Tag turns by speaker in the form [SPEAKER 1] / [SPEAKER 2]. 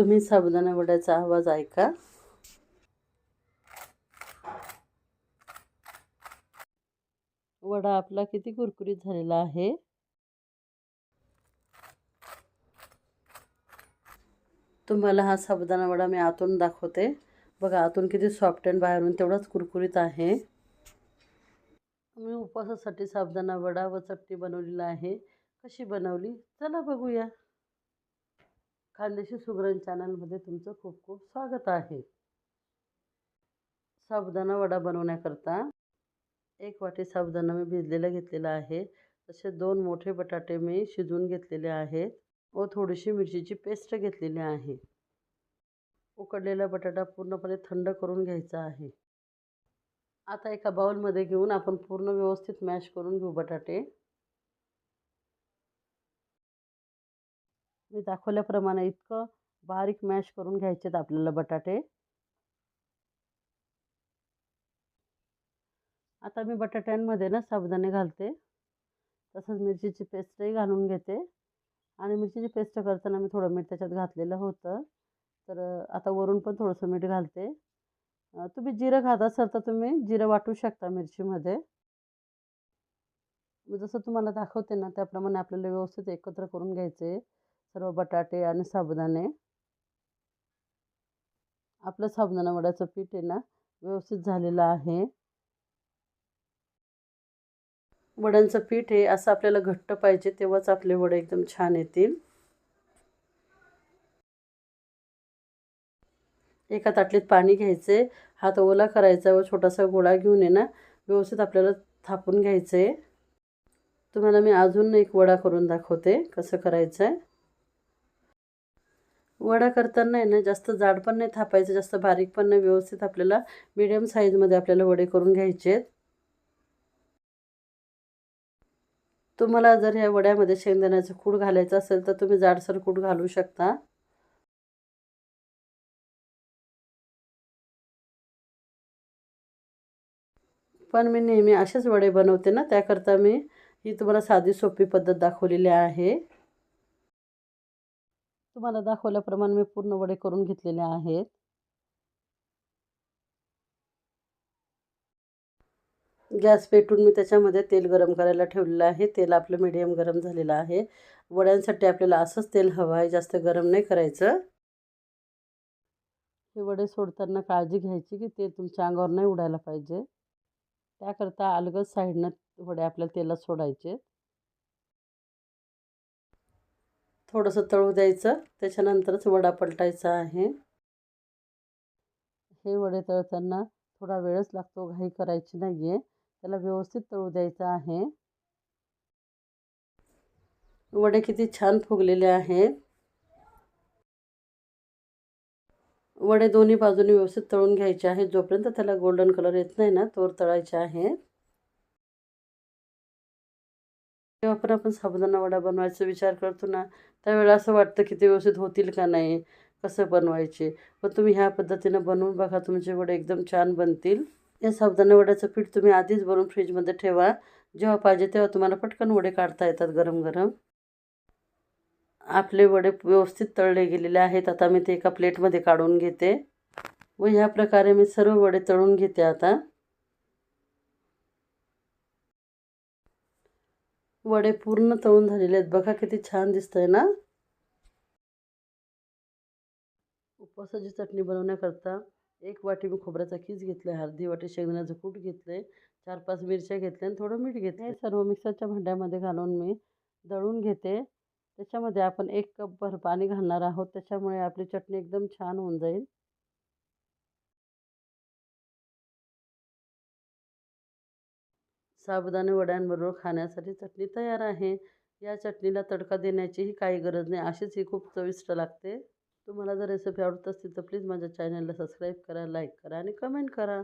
[SPEAKER 1] तुम्ही साबुदाणा वड्याचा आवाज ऐका. वडा आपला किती कुरकुरीत झालेला आहे. तुम्हाला हा साबुदाणा वडा मी आतून दाखवते. बघा आतून किती सॉफ्ट अँड बाहेरून तेवढाच कुरकुरीत आहे. मी उपवासासाठी साबुदाणा वडा व चटणी बनवलेला आहे. कशी बनवली? चला बघूया. खानदेशी सुगरण चॅनलमध्ये तुमचं खूप खूप स्वागत आहे. साबुदाणा वडा बनवण्याकरता एक वाटी साबुदाणा मी भिजलेला घेतलेला आहे. तसे दोन मोठे बटाटे मी शिजवून घेतलेले आहेत व थोडीशी मिरचीची पेस्ट घेतलेली आहे. उकडलेला बटाटा पूर्णपणे थंड करून घ्यायचा आहे. आता एका बाउलमध्ये घेऊन आपण पूर्ण व्यवस्थित मॅश करून घेऊ बटाटे. मी दाखवल्याप्रमाणे इतकं बारीक मॅश करून घ्यायचेत आपल्याला बटाटे. आता मी बटाट्यांमध्ये ना साबुदाणे घालते. तसंच मिरचीची पेस्टही घालून घेते. आणि मिरचीची पेस्ट करताना मी थोडं मीठ त्याच्यात घातलेलं होतं. तर आता वरून पण थोडंसं मीठ घालते. तुम्ही जिरं खात असाल तर तुम्ही जिरं वाटू शकता मिरचीमध्ये. जसं तुम्हाला दाखवते ना त्याप्रमाणे आपल्याला व्यवस्थित एकत्र करून घ्यायचे. सर्व बटाटे आणि साबुदाणे. आपलं साबुदाणा वड्याचं पीठ आहे ना व्यवस्थित झालेलं आहे. वड्यांचं पीठ हे असं आपल्याला घट्ट पाहिजे तेव्हाच आपले वडे एकदम छान येतील. एका ताटलीत पाणी घ्यायचे हात ओला करायचा व छोटासा गोळा घेऊन आहे ना व्यवस्थित आपल्याला थापून घ्यायचं. आहे तुम्हाला मी अजून एक वडा करून दाखवते कसं करायचं आहे वडा करताना आहे ना जास्त जाड पण नाही थापायचं जास्त बारीक पण नाही व्यवस्थित आपल्याला मिडियम साईजमध्ये आपल्याला वडे करून घ्यायचे आहेत. तुम्हाला जर ह्या वड्यामध्ये शेंगदाण्याचं कूड घालायचं असेल तर तुम्ही जाडसर कूड घालू शकता. पण मी नेहमी असेच वडे बनवते ना त्याकरता मी ही तुम्हाला साधी सोपी पद्धत दाखवलेली आहे. तुम्हाला दाखवल्याप्रमाणे मी पूर्ण वडे करून घेतलेले आहेत. गॅस पेटून मी त्याच्यामध्ये तेल गरम करायला ठेवलेलं आहे. तेल आपलं मीडियम गरम झालेलं आहे. वड्यांसाठी आपल्याला असंच तेल हवं आहे जास्त गरम नाही करायचं. हे वडे सोडताना काळजी घ्यायची की ते तुमच्या अंगावर नाही उडायला पाहिजे. त्याकरता अलगद साईडनं वडे आपल्याला तेलात सोडायचे. थोडंसं तळू द्यायचं. त्याच्यानंतरच वडा पलटायचा आहे. हे वडे तळताना थोडा वेळच लागतो. घाई करायची नाही आहे त्याला व्यवस्थित तळू द्यायचं आहे. वडे किती छान फुगलेले आहेत. वडे दोन्ही बाजूने व्यवस्थित तळून घ्यायचे आहेत. जोपर्यंत त्याला गोल्डन कलर येत नाही ना तोर तळायचे आहेत. जेव्हा पण आपण साबुदाणा वडा बनवायचा विचार करतो ना त्यावेळेला असं वाटतं की ते व्यवस्थित होतील का नाही कसं बनवायचे. पण तुम्ही ह्या पद्धतीनं बनवून बघा तुमचे वडे एकदम छान बनतील. या साबुदाणा वड्याचं पीठ तुम्ही आधीच बनवून फ्रीजमध्ये ठेवा. जेव्हा पाहिजे तेव्हा तुम्हाला पटकन वडे काढता येतात गरम गरम. आपले वडे व्यवस्थित तळले गेलेले आहेत. आता मी ते एका प्लेटमध्ये काढून घेते. व ह्या प्रकारे मी सर्व वडे तळून घेते आता. वडे पूर्ण तळून झालेले आहेत. बघा किती छान दिसतंय ना? उपवासाची चटणी बनवण्याकरता एक वाटी मी खोबऱ्याचा खीस घेतला आहे अर्धी वाटी शेंगदाण्याचं कूट घेतलं आहे चार पाच मिरच्या घेतल्या आणि थोडं मीठ घेतलं सर्व मिक्सरच्या भांड्यामध्ये घालून मी दळून घेते. त्याच्यामध्ये आपण एक कप भर पाणी घालणार आहोत. त्याच्यामुळे आपली चटणी एकदम छान होऊन जाईल. साबुदाणे वड्यांबरोबर खाण्यासाठी चटणी तयार आहे. या चटणीला तडका देण्याचीही काही गरज नाही अशीच ही खूप चविष्ट लागते. तुम्हाला जर रेसिपी आवडत असतील तर प्लीज माझ्या चॅनलला सबस्क्राईब करा लाईक करा आणि कमेंट करा.